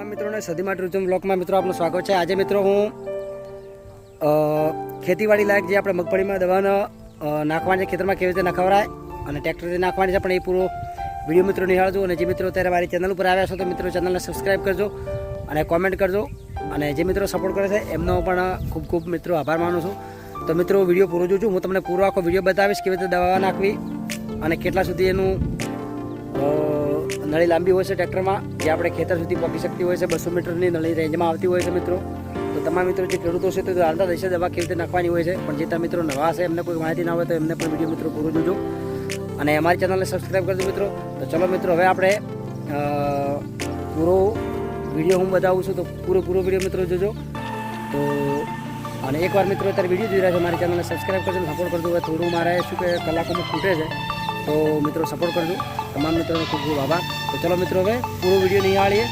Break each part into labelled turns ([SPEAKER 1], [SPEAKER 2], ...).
[SPEAKER 1] તમામ મિત્રોને સદીમાં ટુરિઝમ બ્લોકમાં મિત્રો આપનું સ્વાગત છે. આજે મિત્રો હું ખેતીવાડી લાયક જે આપણે મગફળીમાં દવાનો નાખવાની છે ખેતરમાં કેવી રીતે નખાવરાય અને ટ્રેક્ટરથી નાખવાની છે પણ એ પૂરો વીડિયો મિત્રો નિહાળજો અને જે મિત્રો અત્યારે મારી ચેનલ ઉપર આવ્યા છો તો મિત્રો ચેનલને સબસ્ક્રાઈબ કરજો અને કોમેન્ટ કરજો અને જે મિત્રો સપોર્ટ કરે છે એમનો પણ ખૂબ ખૂબ મિત્રો આભાર માનું છું. તો મિત્રો વીડિયો પૂરો જોજો. હું તમને પૂરો આખો વીડિયો બતાવીશ કેવી રીતે દવા નાખવી અને કેટલા સુધી એનું નળી લાંબી હોય છે ટ્રેક્ટરમાં, જે આપણે ખેતર સુધી પહોંચી શકતી હોય છે, બસો મીટરની નળી રેન્જમાં આવતી હોય છે મિત્રો. તો તમામ મિત્રો જે ખેડૂતો છે, તે જાણતા જ હશે, દવા કેવી રીતે નાખવાની હોય છે. પણ જે તમે મિત્રો નવા હશે, એમને કોઈ માહિતી ના હોય, તો એમને પણ વીડિયો મિત્રો પૂરું જોજો. અને અમારી ચેનલને સબસ્ક્રાઈબ કરજો મિત્રો. તો ચલો મિત્રો, હવે આપણે પૂરો વીડિયો હું બતાવું છું, તો પૂરો પૂરો વીડિયો મિત્રો જોજો. તો, અને એકવાર મિત્રો અત્યારે વીડિયો જોઈ રહ્યા છે, મારી ચેનલને સબસ્ક્રાઈબ કરજો સપોર્ટ કરજો. થોડું મારે શું કે, કલાકોમાં ખૂટે છે. તો મિત્રો સપોર્ટ કરજો. તમામ મિત્રોનો ખૂબ ખૂબ આભાર. તો ચલો મિત્રો હવે પૂરો વીડિયો નિહાળીએ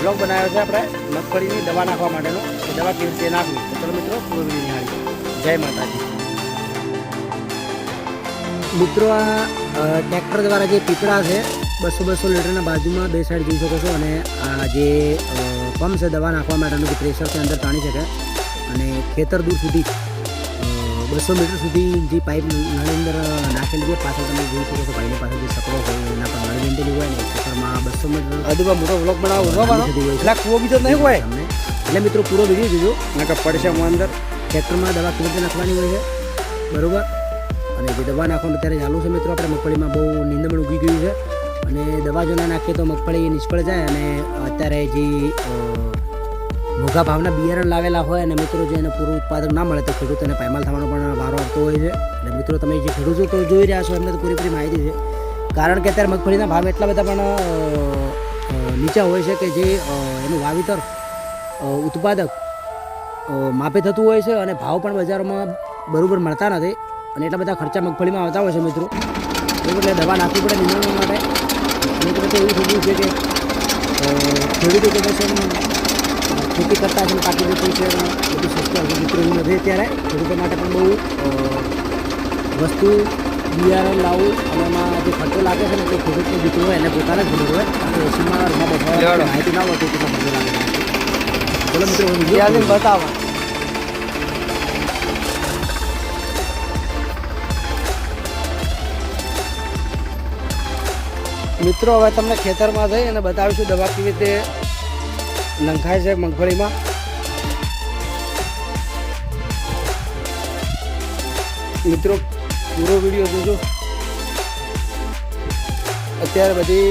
[SPEAKER 1] બ્લોગ બનાવ્યો છે આપણે મગફળીની દવા નાખવા માટેનો. તો દવા કેવી રીતે નાખવી? તો ચલો મિત્રો પૂરો વીડિયો નિહાળીએ જય માતાજી. મિત્રો આ ટ્રેક્ટર દ્વારા જે પીપળા છે, બસો બસો લીટરના બાજુમાં બે સાઈડ જોઈ શકો છો અને આ જે પંપ છે દવા નાખવા માટેનું જે પ્રેશર છે અંદર તાણી શકે. અને ખેતર દૂર સુધી બસો મીટર સુધી જે પાઇપ નળી અંદર નાખેલી છે પાછળ તમે જોઈ શકો છો ભાઈની પાસે જે સકડો હોય એના પર નળી લીંડેલી હોય ને ખેતરમાં બસો મીટર
[SPEAKER 2] અદુબા મોટો બ્લોક બનાવો. એટલે કુવો બીજો નહીં હોય.
[SPEAKER 1] તમને. એટલે મિત્રો પૂરો વીડિયો જોજો.
[SPEAKER 2] નકર પડશે હું અંદર.
[SPEAKER 1] ટ્રેક્ટરમાં દવા કેવી રીતે નાખવાની હોય છે. બરાબર? અને જે દવા નાખવાનું અત્યારે ચાલુ છે મિત્રો આપણે મગફળીમાં બહુ નિંદમણ ઉગી ગયું છે. અને દવા જો ના નાખીએ તો મગફળી નિષ્ફળ જાય અને અત્યારે જે મોંઘા ભાવના બિયારણ લાવેલા હોય અને મિત્રો જે એને પૂરું ઉત્પાદન ના મળે તો ખેડૂતોને પાયમાલ થવાનો પણ વારો આવતો હોય છે. અને મિત્રો તમે જે ખેડૂતો જોઈ રહ્યા છો, એમને તો પૂરેપૂરી માહિતી છે. કારણ કે અત્યારે મગફળીના ભાવ એટલા બધા પણ નીચા હોય છે કે જે એનું વાવેતર ઉત્પાદક માપે થતું હોય છે અને ભાવ પણ બજારોમાં બરાબર મળતા નથી અને એટલા બધા ખર્ચા મગફળીમાં આવતા હોય છે મિત્રો. એટલે દવા નાખવી પડે નિંદણ માટે. અને તો એવું થઈ ગયું છે કે ખેડૂતો એમ ખેતી કરતા છે પાકી જતું છે બધું સસ્તું એવું નથી અત્યારે ખેડૂતો માટે પણ બહુ વસ્તુ બિયારણ લાવવું અને એમાં જે ખર્ચો લાગે છે ને તે ખેડૂતને જીતવું હોય એને પોતાને જ જરૂર હોય. અને ઓછીમાં રૂમમાં બેસવા માહિતી ના હોય તો ખર્ચો લાગે છે. બોલો મિત્રો
[SPEAKER 2] બતાવો.
[SPEAKER 1] મિત્રો હવે તમને ખેતરમાં જઈ અને બતાવીશું દવા કેવી રીતે નંખાય છે મગફળીમાં. મિત્રો, પૂરો વીડિયો જોજો. અત્યારે બધી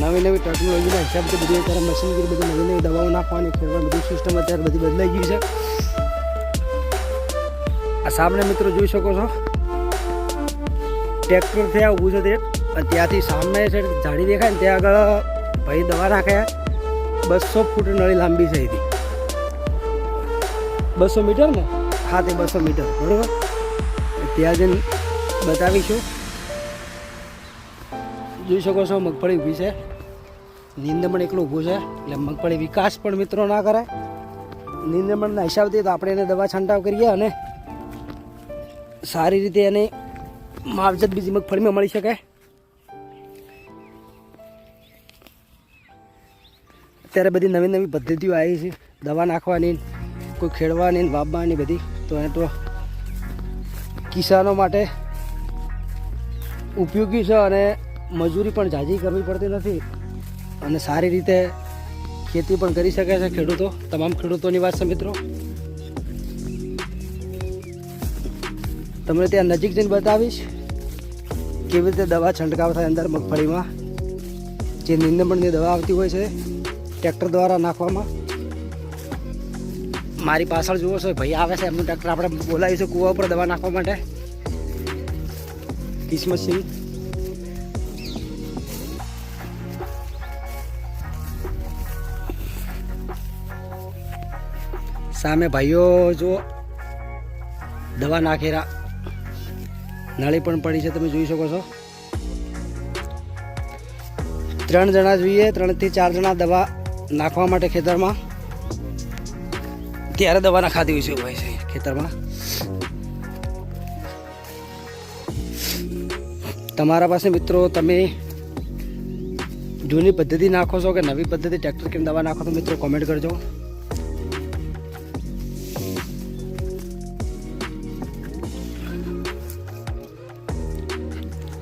[SPEAKER 1] નવી નવી ટેકનોલોજીના હિસાબથી બધી અત્યારે મશીનરી બધી નવી નવી દવાઓ નાખવાની ખેડવા બધી સિસ્ટમ અત્યારે બધી બદલાઈ ગઈ છે. આ સામે મિત્રો જોઈ શકો છો. ટ્રેક્ટર થયા ઊભું છે તે. ત્યાંથી સામે છે ઝાડી દેખાય ને ત્યાં આગળ ભાઈ દવા નાખે. બસો ફૂટ નળી લાંબી છે હતી બસો મીટર ને? હા, તે બસો મીટર, બરોબર? ત્યાં જઈને બતાવીશું. જોઈ શકો છો, મગફળી ઊભી છે. નિંદમણ એકલું ઊભું છે. એટલે મગફળી વિકાસ પણ મિત્રો ના કરે નિંદમણના હિસાબથી તો આપણે એને દવા છંટાવ કરીએ અને સારી રીતે એને માવજત બીજી મગફળીમાં મળી શકે. અત્યારે બધી નવી નવી પદ્ધતિઓ આવી છે. દવા નાખવાની, કોઈ ખેડવાની ને વાવવાની બધી. તો એ તો કિસાનો માટે ઉપયોગી છે અને મજૂરી પણ ઝાઝી કરવી પડતી નથી. અને સારી રીતે ખેતી પણ કરી શકે છે ખેડૂતો, તમામ ખેડૂતોની વાત છે મિત્રો. તમને ત્યાં નજીક જઈને બતાવીશ કેવી રીતે દવા છંટકાવ થાય અંદર મગફળીમાં. જે નિંદમણની દવા આવતી હોય છે ટ્રેક્ટર દ્વારા નાખવામાં? મારી પાછળ જુઓ છો ભાઈ આવે છે એમનું ટ્રેક્ટર. આપણે બોલાવીશું કૂવા ઉપર દવા નાખવા માટે. કિસ્મતસિંહ સામે ભાઈઓ જુઓ. દવા નાખેરા. નળી પણ પડી છે તમે જોઈ શકો છો. ત્રણ જણા જોઈએ ત્રણથી ચાર જણા દવા નાખવા માટે ખેતરમાં ત્યારે દવા નાખાતી હોય છે હોય છે ખેતરમાં. તમારા પાસે મિત્રો તમે જૂની પદ્ધતિ નાખો છો કે નવી પદ્ધતિ, ટ્રેક્ટર કેમ દવા નાખો તો મિત્રો કોમેન્ટ કરજો.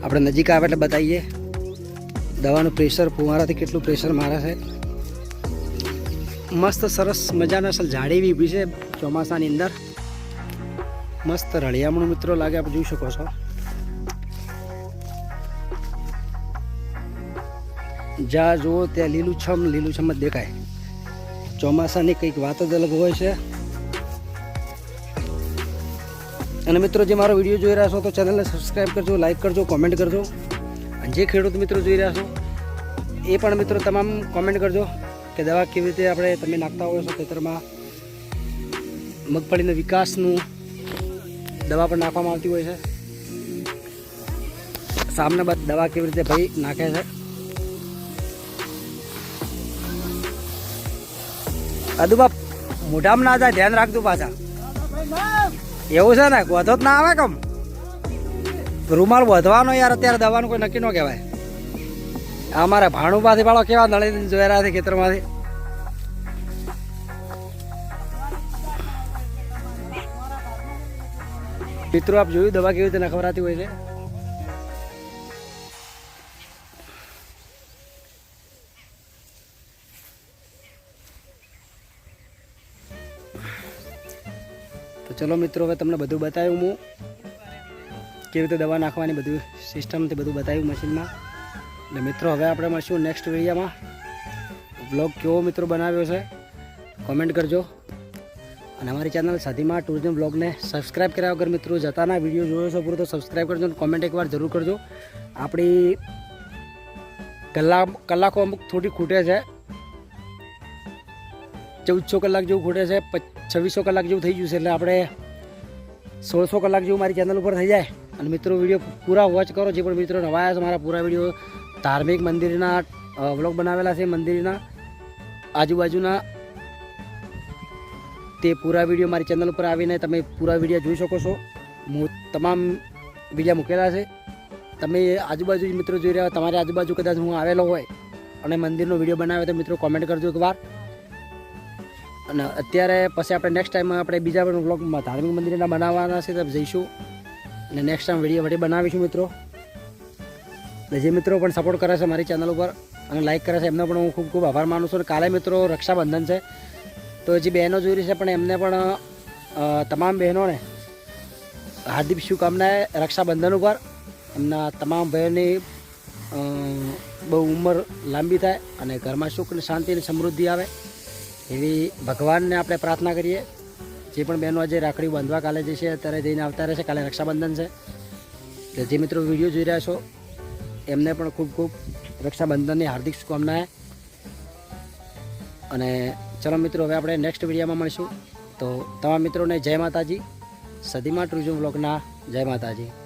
[SPEAKER 1] આપણે નજીક આવે એટલે બતાવીએ. દવાનું પ્રેશર ફુવારાથી કેટલું પ્રેશર મારે છે. મસ્ત સરસ મજાના અસલ ઝાડી એવી ઊભી છે ચોમાસાની અંદર. મસ્ત રળિયામણું મિત્રો લાગે આપણે જોઈ શકો છો. જ્યાં જુઓ, ત્યાં લીલુંછમ લીલુંછમ જ દેખાય. ચોમાસાની કંઈક વાત જ અલગ હોય છે. અને મિત્રો, જે મારો વીડિયો જોઈ રહ્યા છો, તો ચેનલને સબસ્ક્રાઈબ કરજો લાઈક કરજો કોમેન્ટ કરજો. અને જે ખેડૂત મિત્રો જોઈ રહ્યા છો, એ પણ મિત્રો તમામ કોમેન્ટ કરજો. કે દવા કેવી રીતે આપણે તમે નાખતા હોય છો ખેતરમાં, મગફળીના વિકાસનું દવા પણ નાખવામાં આવતી હોય છે. સામને બાદ દવા કેવી રીતે ભાઈ નાખે છે. અદુબા મોઢામાં ના જાય ધ્યાન રાખજો પાછા. એવું છે ને, વધો જ ના આવે કમ? રૂમાલ વધવાનો યાર, અત્યારે દવાનું કોઈ નક્કી ન કહેવાય. અમારે ભાણું પાછી વાળો કેવા નળી જોઈ રહ્યા છે ખેતરમાંથી? મિત્રો, આપ જોયું દવા કેવી રીતે નખવરાતી હોય છે? તો ચલો મિત્રો, હવે તમને બધું બતાવ્યું હું. કેવી રીતે દવા નાખવાની બધું સિસ્ટમથી બધું બતાવ્યું મશીનમાં એટલે મિત્રો, હવે આપણે મળશું નેક્સ્ટ વિડીયામાં. બ્લોગ કેવો મિત્રો બનાવ્યો છે કોમેન્ટ કરજો. અને અમારી ચેનલ સાધીમાં ટુરિઝમ બ્લોગને સબસ્ક્રાઈબ કર્યા વગર મિત્રો, જતાના વીડિયો જોયો છો પૂરો તો સબસ્ક્રાઈબ કરજો અને કોમેન્ટ એકવાર જરૂર કરજો. આપણી કલાક કલાકો અમુક થોડી ખૂટે છે. ચૌદસો કલાક જેવું ખૂટે છે છવ્વીસો કલાક જેવું થઈ ગયું છે, એટલે આપણે સોળસો કલાક જેવું મારી ચેનલ ઉપર થઈ જાય. અને મિત્રો વીડિયો પૂરા વોચ કરો. જે પણ મિત્રો નવા છે, મારા પૂરા વીડિયો ધાર્મિક મંદિરના વ્લોગ બનાવેલા છે મંદિરના. આજુબાજુના તે પૂરા વીડિયો મારી ચેનલ ઉપર આવીને તમે પૂરા વીડિયો જોઈ શકો છો. હું તમામ વીડિયો મૂકેલા છે. તમે આજુબાજુ મિત્રો જોઈ રહ્યા હોય, તમારી આજુબાજુ કદાચ હું આવેલો હોય અને મંદિરનો વીડિયો બનાવે તો મિત્રો કોમેન્ટ કરજો એકવાર. અને અત્યારે પછી આપણે નેક્સ્ટ ટાઈમ આપણે બીજા પણ વ્લોગમાં ધાર્મિક મંદિરના બનાવવાના છે, તો જઈશું. અને નેક્સ્ટ ટાઈમ વીડિયો વડી બનાવીશું મિત્રો. અને જે મિત્રો પણ સપોર્ટ કરે છે મારી ચેનલ ઉપર અને લાઈક કરે છે, એમનો પણ હું ખૂબ ખૂબ આભાર માનું છું. અને કાલે મિત્રો રક્ષાબંધન છે. તો જે બહેનો જોઈ છે પણ એમને પણ તમામ બહેનોને હાર્દિક શુભકામનાએ રક્ષાબંધન ઉપર એમના તમામ ભાઈઓની બહુ ઉંમર લાંબી થાય અને ઘરમાં સુખ અને શાંતિ અને સમૃદ્ધિ આવે એવી ભગવાનને આપણે પ્રાર્થના કરીએ. જે પણ બહેનો આજે રાખડી બાંધવા કાલે જે છે, અત્યારે જઈને આવતા રહેશે કાલે રક્ષાબંધન છે. એટલે જે મિત્રો વીડિયો જોઈ રહ્યા છો, એમને પણ ખૂબ ખૂબ રક્ષાબંધનની હાર્દિક શુભકામનાએ અને ચલો મિત્રો, હવે આપણે નેક્સ્ટ વિડીયોમાં મળીશું. તો તમામ મિત્રોને જય માતાજી. સદીમાં ટુરિઝમ બ્લોગના જય માતાજી.